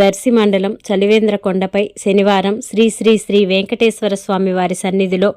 దర్శి మండలం చలివేంద్ర కొండపై శనివారం శ్రీ శ్రీ శ్రీ వెంకటేశ్వర స్వామి వారి సన్నిధిలో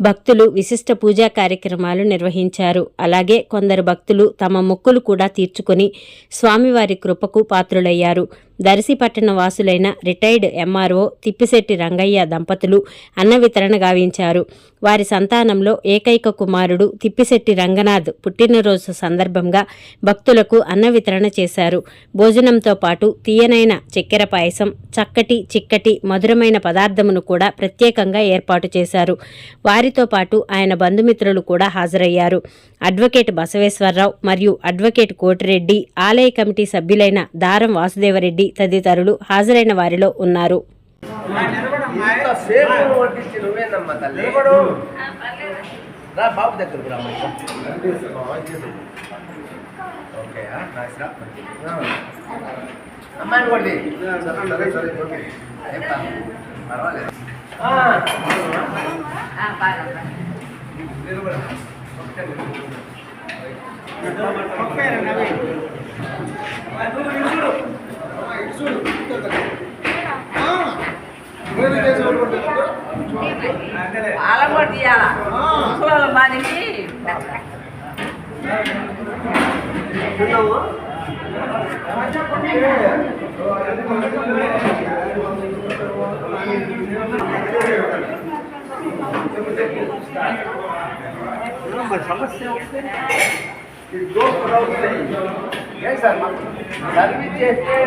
భక్తులు విశిష్ట పూజా కార్యక్రమాలు నిర్వహించారు. అలాగే కొందరు భక్తులు తమ మొక్కులు కూడా తీర్చుకొని స్వామివారి కృపకు పాత్రులయ్యారు. దర్శిపట్టణ వాసులైన రిటైర్డ్ ఎంఆర్ఓ తిప్పిశెట్టి రంగయ్య దంపతులు అన్న వితరణ గావించారు. వారి సంతానంలో ఏకైక కుమారుడు తిప్పిశెట్టి రంగనాథ్ పుట్టినరోజు సందర్భంగా భక్తులకు అన్న వితరణ చేశారు. భోజనంతో పాటు తీయనైన చక్కెర పాయసం చక్కటి చిక్కటి మధురమైన పదార్థమును కూడా ప్రత్యేకంగా ఏర్పాటు చేశారు. వారితో పాటు ఆయన బంధుమిత్రులు కూడా హాజరయ్యారు. అడ్వకేట్ బసవేశ్వరరావు మరియు అడ్వకేట్ కోటిరెడ్డి ఆలయ కమిటీ సభ్యులైన దారం వాసుదేవరెడ్డి తదితరులు హాజరైన వారిలో ఉన్నారు. పర్వాలేదు. వాళ్ళ కూడా తీయాలా ముసలోళ్ళ బాధించి సార్ సర్వీస్ చేస్తే